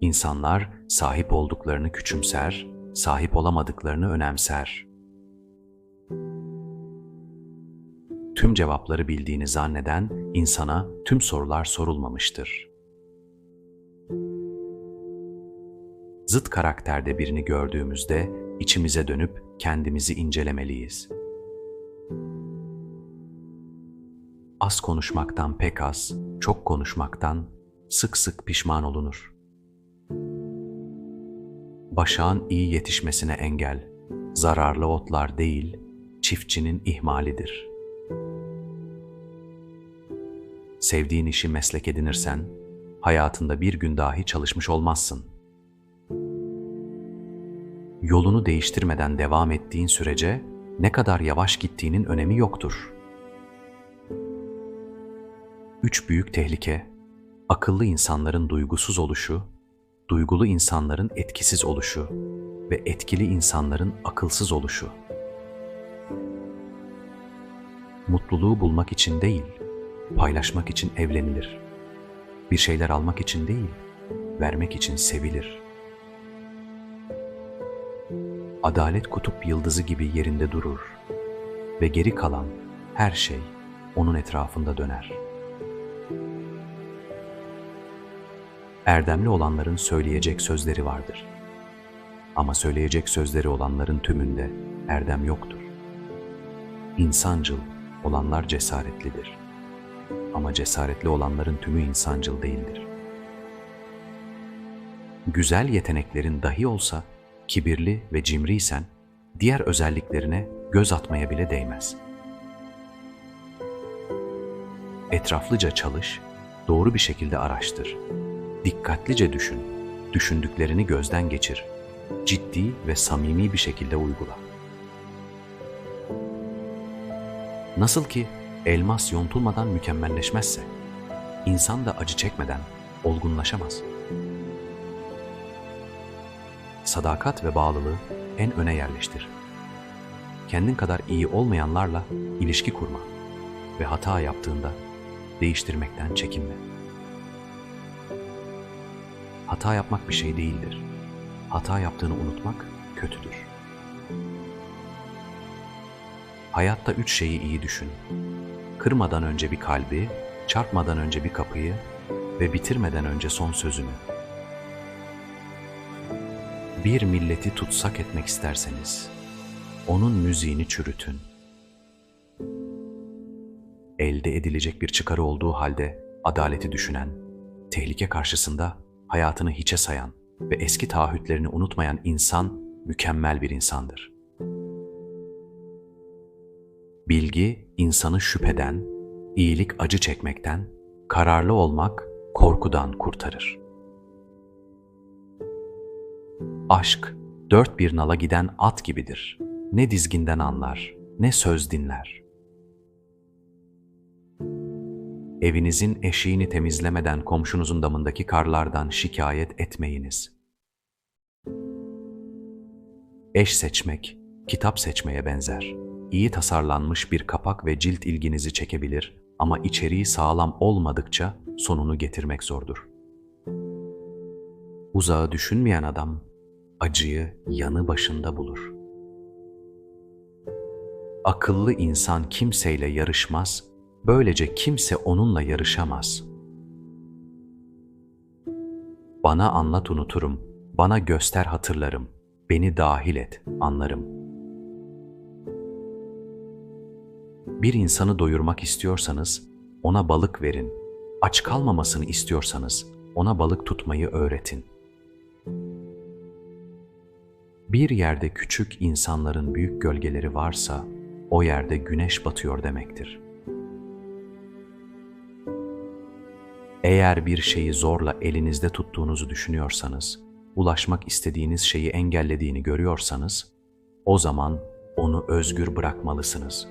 İnsanlar sahip olduklarını küçümser, sahip olamadıklarını önemser. Tüm cevapları bildiğini zanneden insana tüm sorular sorulmamıştır. Zıt karakterde birini gördüğümüzde içimize dönüp kendimizi incelemeliyiz. Az konuşmaktan pek az, çok konuşmaktan sık sık pişman olunur. Başağın iyi yetişmesine engel, zararlı otlar değil, çiftçinin ihmalidir. Sevdiğin işi meslek edinirsen, hayatında bir gün dahi çalışmış olmazsın. Yolunu değiştirmeden devam ettiğin sürece ne kadar yavaş gittiğinin önemi yoktur. Üç büyük tehlike, akıllı insanların duygusuz oluşu, duygulu insanların etkisiz oluşu ve etkili insanların akılsız oluşu. Mutluluğu bulmak için değil, paylaşmak için evlenilir. Bir şeyler almak için değil, vermek için sevilir. Adalet kutup yıldızı gibi yerinde durur ve geri kalan her şey onun etrafında döner. Erdemli olanların söyleyecek sözleri vardır. Ama söyleyecek sözleri olanların tümünde erdem yoktur. İnsancıl olanlar cesaretlidir. Ama cesaretli olanların tümü insancıl değildir. Güzel yeteneklerin dahi olsa kibirli ve cimriysen diğer özelliklerine göz atmaya bile değmez. Etraflıca çalış, doğru bir şekilde araştır. Dikkatlice düşün, düşündüklerini gözden geçir. Ciddi ve samimi bir şekilde uygula. Nasıl ki elmas yontulmadan mükemmelleşmezse, insan da acı çekmeden olgunlaşamaz. Sadakat ve bağlılığı en öne yerleştir. Kendin kadar iyi olmayanlarla ilişki kurma ve hata yaptığında değiştirmekten çekinme. Hata yapmak bir şey değildir. Hata yaptığını unutmak kötüdür. Hayatta üç şeyi iyi düşün. Kırmadan önce bir kalbi, çarpmadan önce bir kapıyı ve bitirmeden önce son sözünü. Bir milleti tutsak etmek isterseniz, onun müziğini çürütün. Elde edilecek bir çıkarı olduğu halde adaleti düşünen, tehlike karşısında hayatını hiçe sayan ve eski taahhütlerini unutmayan insan mükemmel bir insandır. Bilgi insanı şüpheden, iyilik acı çekmekten, kararlı olmak korkudan kurtarır. Aşk dört bir nala giden at gibidir. Ne dizginden anlar, ne söz dinler. Evinizin eşiğini temizlemeden komşunuzun damındaki karlardan şikayet etmeyiniz. Eş seçmek, kitap seçmeye benzer. İyi tasarlanmış bir kapak ve cilt ilginizi çekebilir ama içeriği sağlam olmadıkça sonunu getirmek zordur. Uzağı düşünmeyen adam acıyı yanı başında bulur. Akıllı insan kimseyle yarışmaz, böylece kimse onunla yarışamaz. Bana anlat unuturum, bana göster hatırlarım, beni dahil et, anlarım. Bir insanı doyurmak istiyorsanız ona balık verin. Aç kalmamasını istiyorsanız ona balık tutmayı öğretin. Bir yerde küçük insanların büyük gölgeleri varsa o yerde güneş batıyor demektir. Eğer bir şeyi zorla elinizde tuttuğunuzu düşünüyorsanız, ulaşmak istediğiniz şeyi engellediğini görüyorsanız, o zaman onu özgür bırakmalısınız.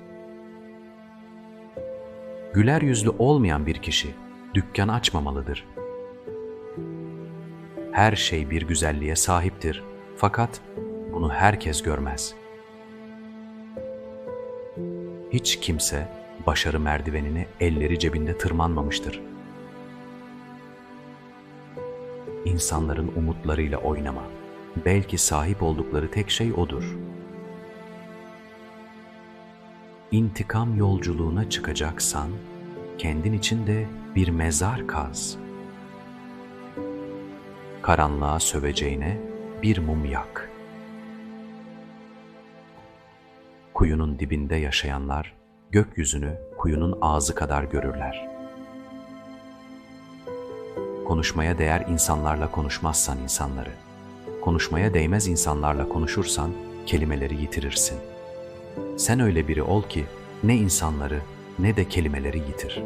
Güler yüzlü olmayan bir kişi dükkan açmamalıdır. Her şey bir güzelliğe sahiptir fakat bunu herkes görmez. Hiç kimse başarı merdivenini elleri cebinde tırmanmamıştır. İnsanların umutlarıyla oynama. Belki sahip oldukları tek şey odur. İntikam yolculuğuna çıkacaksan, kendin için de bir mezar kaz. Karanlığa söveceğine bir mum yak. Kuyunun dibinde yaşayanlar, gökyüzünü kuyunun ağzı kadar görürler. Konuşmaya değer insanlarla konuşmazsan insanları, konuşmaya değmez insanlarla konuşursan kelimeleri yitirirsin. Sen öyle biri ol ki ne insanları ne de kelimeleri yitir.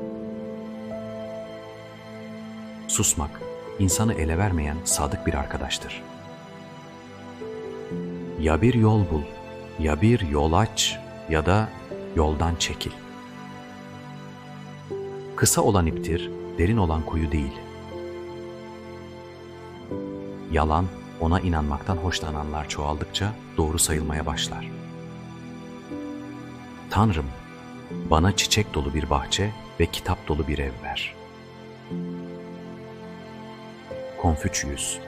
Susmak, insanı ele vermeyen sadık bir arkadaştır. Ya bir yol bul, ya bir yol aç ya da yoldan çekil. Kısa olan iptir, derin olan kuyu değil. Yalan, ona inanmaktan hoşlananlar çoğaldıkça doğru sayılmaya başlar. Tanrım, bana çiçek dolu bir bahçe ve kitap dolu bir ev ver. Konfüçyüs